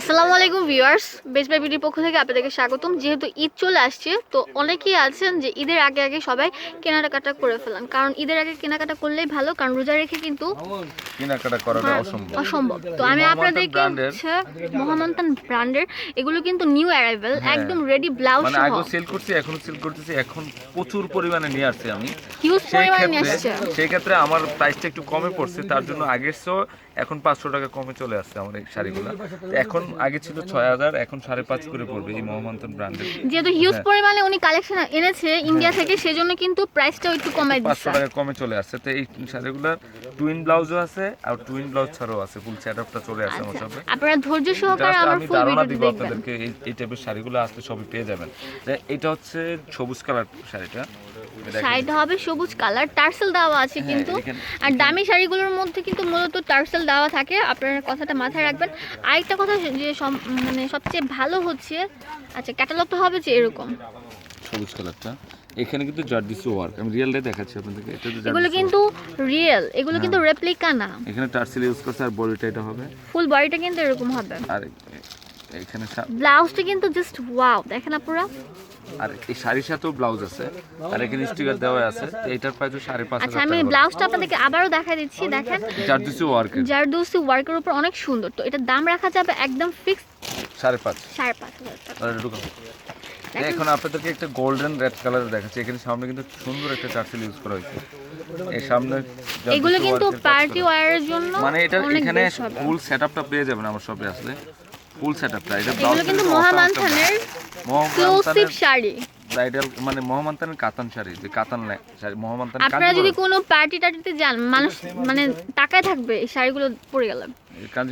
আসসালামু আলাইকুম viewers by বিউটির পক্ষ থেকে আপনাদেরকে স্বাগতম। যেহেতু ঈদ চলে আসছে, তো অনেকেই আছেন যে ঈদের আগে আগে সবাই কেনাকাটা করে ফেলান। কারণ ঈদের আগে কেনাকাটা করলেই ভালো, কারণ রোজা রেখে কিন্তু কেনাকাটা করাটা হ্যাঁ, অসম্ভব। অসম্ভব। তো আমি আপনাদেরকে মহামন্তান ব্র্যান্ডের এগুলো কিন্তু নিউ অ্যারাইভেল। একদম রেডি ব্লাউজ মানে আগে সেল করছি এখনও সেল করতেছি এখন প্রচুর পরিমাণে নিয়ে আসছি আমি। হিউজ পরিমাণে নিয়ে আসছে সেই ক্ষেত্রে আমার প্রাইসটা একটু কমে পড়ছে তার জন্য আগের চেয়েও এখন পাঁচশো টাকা কমে চলে আসছে আমার এই শাড়িগুলো। এখন আগে ছিল ছয় হাজার এখন সাড়ে পাঁচ করে পড়বে এই ব্র্যান্ডের। যেহেতু হিউজ হ্যাঁ। পরিমাণে উনি কালেকশন এনেছে ইন্ডিয়া থেকে সেজন্য কিন্তু প্রাইসটাও একটু কমাই পাঁচশো টাকা কমে চলে আসছে। তো এই শাড়িগুলোর টুইন ব্লাউজও আছে আর টুইন ব্লাউজ ছাড়াও আছে ফুল সেট আপটা চলে আসছে আমার আচ্ছা। সাথে। আপনারা ধৈর্য সহকারে আমার ফুল দিব দেখবেন। আপনাদেরকে এই টাইপের শাড়িগুলো আসলে সবই পেয়ে যাবেন। এটা হচ্ছে সবুজ কালার শাড়িটা। শাড়িটা হবে সবুজ কালার টার্সেল দেওয়া আছে হ্যাঁ, কিন্তু। আর দামি শাড়িগুলোর মধ্যে কিন্তু মূলত টার্সেল দেওয়া থাকে। আপনারা কথাটা মাথায় রাখবেন। আরেকটা কথা যে মানে সবচেয়ে ভালো হচ্ছে আচ্ছা ক্যাটালগ তো হবে যে এরকম। সবুজ কালারটা এখানে কিন্তু জার্ডিসি ওয়ার্ক। আমি রিয়েলটাই দেখাচ্ছি আপনাদেরকে এটা তো এগুলো কিন্তু রিয়েল এগুলো কিন্তু হ্যাঁ। রেপ্লিকা না। এখানে টার্সেল ইউজ করছে আর বডিটা এটা হবে। ফুল বডিটা কিন্তু এরকম হবে। আর এখানে ব্লাউজটা কিন্তু জাস্ট ওয়াও দেখেন আপনারা আর এই শাড়ির সাথেও ব্লাউজ আছে। আর এখানে স্টিকার দেওয়া আছে। তো এটার প্রাইস সাড়ে পাঁচ আচ্ছা আমি ব্লাউজটা আপনাদেরকে আবারও দেখা দিচ্ছি দেখেন। জার্ডিসি ওয়ার্কের। জারদৌসি ওয়ার্কের উপর অনেক সুন্দর। তো এটার দাম রাখা যাবে একদম ফিক্স সাড়ে পাঁচ। সাড়ে পাঁচ হাজার টাকা। আর ঢুকাও। এখন আপনাদেরকে একটা গোল্ডেন রেড কালার দেখাচ্ছি। এখানে সামনে কিন্তু সুন্দর একটা চার্সেল ইউজ করা হয়েছে। এই সামনে এগুলো কিন্তু পার্টি ওয়্যারের জন্য মানে এটা এখানে ফুল সেটআপটা পেয়ে যাবেন আমার শপে আসলে। ফুল সেটআপটা এটা এগুলো কিন্তু মহামানথানের এক্সক্লুসিভ শাড়ি। ব্রাইডাল মানে মহামান্তানের কাতান শাড়ি যে কাতান শাড়ি মহামান্তান আপনারা যদি কোনো পার্টি টার্টিতে যান মানুষ মানে তাকায় থাকবে এই শাড়িগুলো পরে গেলাম।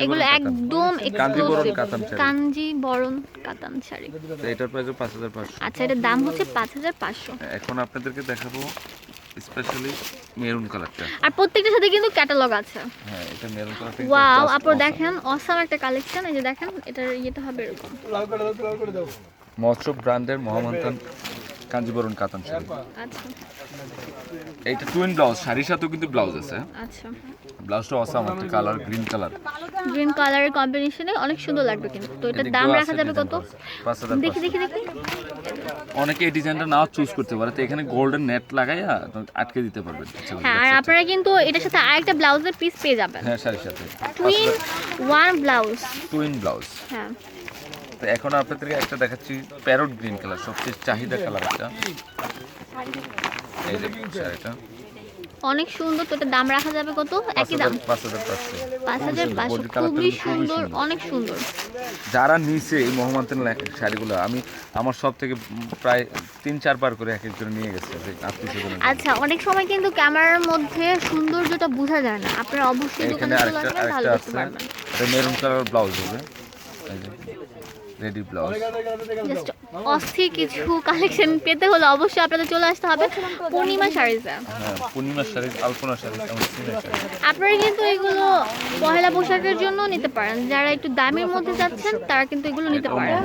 এগুলো একদম এক্সক্লুসিভ কাতান শাড়ি। কাঞ্জি বরণ কাতান শাড়ি। তো এটার প্রাইস পাঁচ হাজার পাঁচশো। আচ্ছা এটার দাম হচ্ছে পাঁচ হাজার পাঁচশো। এখন আপনাদেরকে দেখাবো স্পেশালি মেরুন কালারটা আর প্রত্যেকটার সাথে কিন্তু ক্যাটালগ আছে। হ্যাঁ এটা মেরুন কালারটা ওয়াও আপনারা দেখেন অসাম একটা কালেকশন এই যে দেখেন এটার ইয়েটা হবে এরকম। মহোৎসব ব্র্যান্ডের মহামান্তান কাঞ্জিবরণ কাতান শাড়ি। আচ্ছা। এইটা টুইন ব্লাউজ শাড়ির সাথেও কিন্তু ব্লাউজ আছে। আচ্ছা। ব্লাউজটা অসাম একটা কালার গ্রিন কালার গ্রিন কালারের কম্বিনেশনে অনেক সুন্দর লাগবে কিন্তু। তো এটার দাম রাখা যাবে কত? পাঁচ হাজার দেখি দেখি দেখি। অনেকে এই ডিজাইনটা নাও চুজ করতে পারে। তো এখানে গোল্ডেন নেট লাগাইয়া আটকে দিতে পারবেন। হ্যাঁ আর আপনারা কিন্তু এটার সাথে আরেকটা ব্লাউজের পিস পেয়ে যাবেন। হ্যাঁ শাড়ির সাথে। Twin one blouse twin blouse হ্যাঁ। তো এখন আপনাদেরকে একটা দেখাচ্ছি প্যারট গ্রিন কালার সবচেয়ে চাহিদা কালার এটা এই যে শাড়িটা। অনেক সুন্দর তো দাম রাখা যাবে কত? একই দাম। হাজার পাঁচ হাজার পাঁচশো। পাঁচ হাজার সুন্দর, পাঁচশো খুবই সুন্দর। অনেক সুন্দর। যারা নিছে এই মোহাম্মতের শাড়িগুলো আমি আমার সব থেকে প্রায় তিন চার বার করে এক এক করে নিয়ে গেছে। আচ্ছা অনেক সময় কিন্তু ক্যামেরার মধ্যে সৌন্দর্যটা বোঝা যায় না। আপনারা অবশ্যই এখানে দোকানে চলে আরেকটা আসবেন ভালো দেখতে পারবেন। মেরুন কালার ব্লাউজ হবে। রেডি ব্লাউজ জাস্ট অস্থির কিছু কালেকশন পেতে হলে অবশ্যই আপনাদের চলে আসতে হবে পূর্ণিমা শাড়িতে হ্যাঁ পূর্ণিমার শাড়ি আলপনা শাড়ি আপনারা কিন্তু এগুলো পহেলা পোশাকের জন্য নিতে পারেন যারা একটু দামের মধ্যে যাচ্ছেন তারা কিন্তু এগুলো নিতে পারেন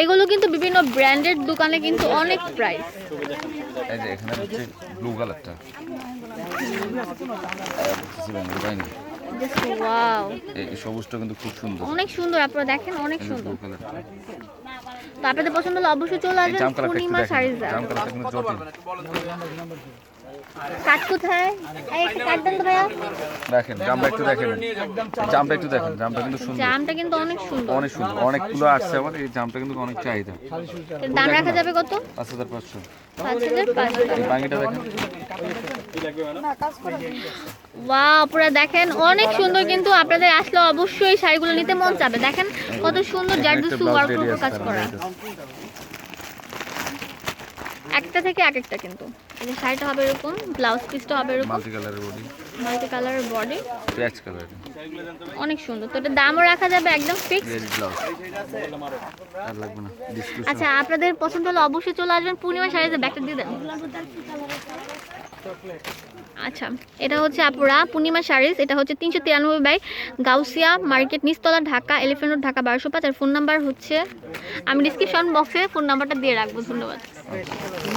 এগুলো কিন্তু বিভিন্ন ব্র্যান্ডের দোকানে কিন্তু অনেক প্রাইস এই যে এখানে হচ্ছে ব্লু কালারটা ওয়াও এই সবুজটা কিন্তু খুব সুন্দর। অনেক সুন্দর আপনারা দেখেন অনেক সুন্দর। তো আপনাদের পছন্দ হলে অবশ্যই চলে আসবেন পূর্ণিমা শাড়িতে জাম কালারটা কিন্তু জটিল। কাট কোথায়? এই কাট দেন তো ভাইয়া। দেখেন জামটা একটু দেখেন। জামটা একটু দেখেন জামটা কিন্তু সুন্দর। জামটা কিন্তু অনেক সুন্দর। অনেক সুন্দর। অনেকগুলো আসছে আমার এই জামটা কিন্তু অনেক চাহিদা। দাম রাখা যাবে কত? পাঁচ হাজার পাঁচশো। পাঁচ হাজার পাঁচশো। এই বাঙ্গিটা দেখেন। ওয়াও পুরো দেখেন অনেক সুন্দর কিন্তু আপনাদের আসলে অবশ্যই শাড়িগুলো নিতে মন চাবে। দেখেন কত সুন্দর জারদুসু কাজ করা। একটা থেকে এক একটা কিন্তু। এই শাড়িটা হবে এরকম ব্লাউজ পিসটা হবে এরকম। মাল্টি কালারের বডি মাল্টি কালারের বডি প্যাচ কালার অনেক সুন্দর। তো এটা দামও রাখা যাবে একদম ফিক্স আর লাগবে না। আচ্ছা আপনাদের পছন্দ হলে অবশ্যই চলে আসবেন পূর্ণিমা শাড়িতে ব্যাগটা দিয়ে দেন। আচ্ছা এটা হচ্ছে আপুরা পূর্ণিমা শাড়িজ এটা হচ্ছে তিনশো তিরানব্বই বাই গাউসিয়া মার্কেট নিচতলা ঢাকা এলিফেন্ট রোড ঢাকা বারোশো পাঁচ। আর ফোন নাম্বার হচ্ছে আমি ডিসক্রিপশন বক্সে ফোন নাম্বারটা দিয়ে রাখব। ধন্যবাদ।